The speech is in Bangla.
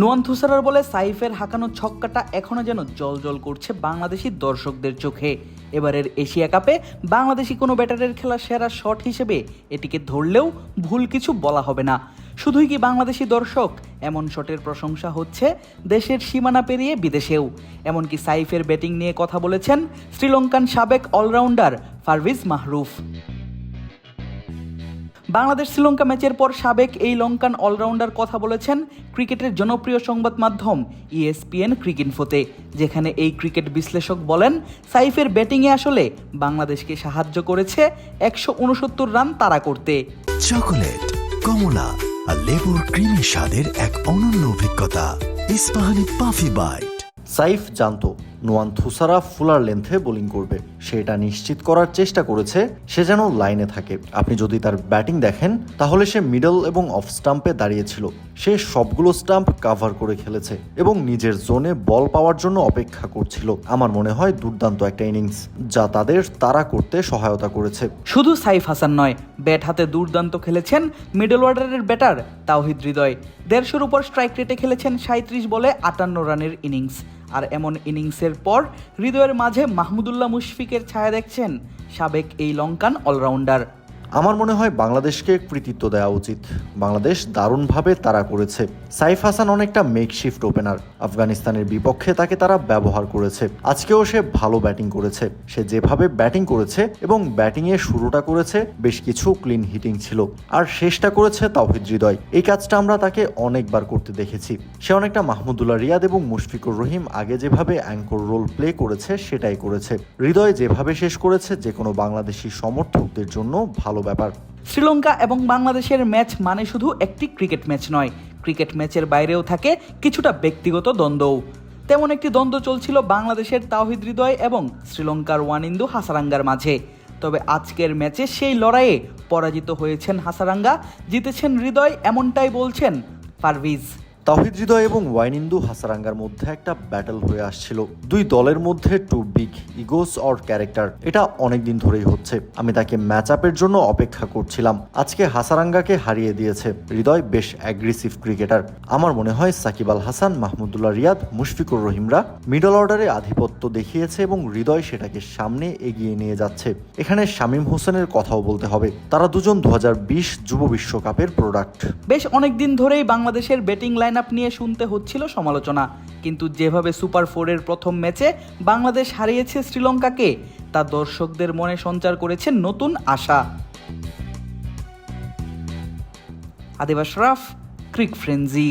নোয়ান থুসারার বলে সাইফের হাঁকানো ছক্কাটা এখনও যেন জল জল করছে বাংলাদেশি দর্শকদের চোখে। এবারের এশিয়া কাপে বাংলাদেশি কোনো ব্যাটারের খেলা সেরা শট হিসেবে এটিকে ধরলেও ভুল কিছু বলা হবে না। শুধুই কি বাংলাদেশি দর্শক এমন শটের প্রশংসা হচ্ছে দেশের সীমানা পেরিয়ে বিদেশেও। এমনকি সাইফের ব্যাটিং নিয়ে কথা বলেছেন শ্রীলঙ্কান সাবেক অলরাউন্ডার ফারভিজ মাহরুফ। বাংলাদেশ শ্রীলঙ্কা ম্যাচের পর সাবেক এই লঙ্কান অলরাউন্ডার কথা বলেছেন ক্রিকেটের জনপ্রিয় সংবাদ মাধ্যম ইএসপিএন ক্রিকইনফোতে যেখানে এই ক্রিকেট বিশ্লেষক বলেন সাইফের ব্যাটিংয়ে আসলে বাংলাদেশকে সাহায্য করেছে একশো উনসত্তর রান তাড়া করতে। চকোলেট কমলা আর লেবুর ক্রিমি স্বাদের এক অনন্য অভিজ্ঞতা। Ispahani puffy byte. সাইফ জানতো নোয়ান থুসারা ফুলার লেন্থে বোলিং করবে। সেটা নিশ্চিত করার চেষ্টা করেছে, সে যেন লাইনে থাকে। আপনি যদি তার ব্যাটিং দেখেন, তাহলে সে মিডল এবং অফ স্টাম্পে দাঁড়িয়েছিল। সে সবগুলো স্টাম্প কাভার করে খেলেছে এবং নিজের জোনে বল পাওয়ার জন্য অপেক্ষা করছিল। আমার মনে হয় দুর্দান্ত একটা ইনিংস, যা তাদের তারা করতে সহায়তা করেছে। শুধু সাইফ হাসান নয়, ব্যাট হাতে দুর্দান্ত খেলেছেন মিডল অর্ডারের ব্যাটার তাওহিদ হৃদয়। দেড়শোর উপর স্ট্রাইক রেটে খেলেছেন সাঁত্রিশ বলে আটান্ন রানের ইনিংস। আর এমন ইনিংসের পর হৃদয়ের মাঝে মাহমুদুল্লাহ মুশফিকের ছায়া দেখছেন সাবেক এই লঙ্কান অলরাউন্ডার। আমার মনে হয় বাংলাদেশকে কৃতিত্ব দেওয়া উচিত। বাংলাদেশ দারুণভাবে তারা করেছে। সাইফ হাসান অনেকটা মেকশিফট ওপেনার আফগানিস্তানের বিপক্ষে তাকে তারা ব্যবহার করেছে। আজকেও সে ভালো ব্যাটিং করেছে। সে যেভাবে ব্যাটিং করেছে এবং ব্যাটিংয়ে শুরুটা করেছে, বেশ কিছু ক্লিন হিটিং ছিল। আর শেষটা করেছে তাওহিদ হৃদয়। এই কাজটা আমরা তাকে অনেকবার করতে দেখেছি। সে অনেকটা মাহমুদুল্লাহ রিয়াদ এবং মুশফিকুর রহিম আগে যেভাবে অ্যাঙ্কর রোল প্লে করেছে, সেটাই করেছে। হৃদয় যেভাবে শেষ করেছে যে কোনো বাংলাদেশি সমর্থকদের জন্য ভালো ব্যাপার। শ্রীলঙ্কা এবং বাংলাদেশের ম্যাচ মানে শুধু একটি ক্রিকেট ম্যাচ নয়, ক্রিকেট ম্যাচের বাইরেও থাকে কিছুটা ব্যক্তিগত দ্বন্দ্বও। তেমন একটি দ্বন্দ্ব চলছিল বাংলাদেশের তাওহিদ হৃদয় এবং শ্রীলঙ্কার ওয়ানিন্দু হাসারাঙ্গার মাঝে। তবে আজকের ম্যাচে সেই লড়াইয়ে পরাজিত হয়েছেন হাসারাঙ্গা, জিতেছেন হৃদয়, এমনটাই বলছেন পারভিজ। তাহিদ হৃদয় এবং ওয়াইনিন্দু হাসারাঙ্গার মধ্যে একটা ব্যাটল হয়ে আসছিল। দুই দলের মধ্যে two big egos or character এটা অনেক দিন ধরেই হচ্ছে। আমি তাকে ম্যাচ আপের জন্য অপেক্ষা করছিলাম। আজকে হাসারাঙ্গাকে হারিয়ে দিয়েছে। হৃদয় বেশ অ্যাগ্রেসিভ ক্রিকেটার আমার মনে হয় সাকিব আল হাসান, মাহমুদুল্লাহ রিয়াদ, মুশফিকুর রহিমরা মিডল অর্ডারে আধিপত্য দেখিয়েছে এবং হৃদয় সেটাকে সামনে এগিয়ে নিয়ে যাচ্ছে। এখানে শামীম হোসেনের কথাও বলতে হবে। তারা দুজন দু হাজার বিশ যুব বিশ্বকাপের প্রোডাক্ট বেশ অনেক দিন ধরেই বাংলাদেশের ব্যাটিং লাইন আপ নিয়ে শুনতে হচ্ছিল সমালোচনা। কিন্তু যেভাবে সুপার ফোরের প্রথম ম্যাচে বাংলাদেশ হারিয়েছে শ্রীলঙ্কাকে, তা দর্শকদের মনে সঞ্চার করেছে নতুন আশা। আদিবাস রাফ, ক্রিক ফ্রেন্জি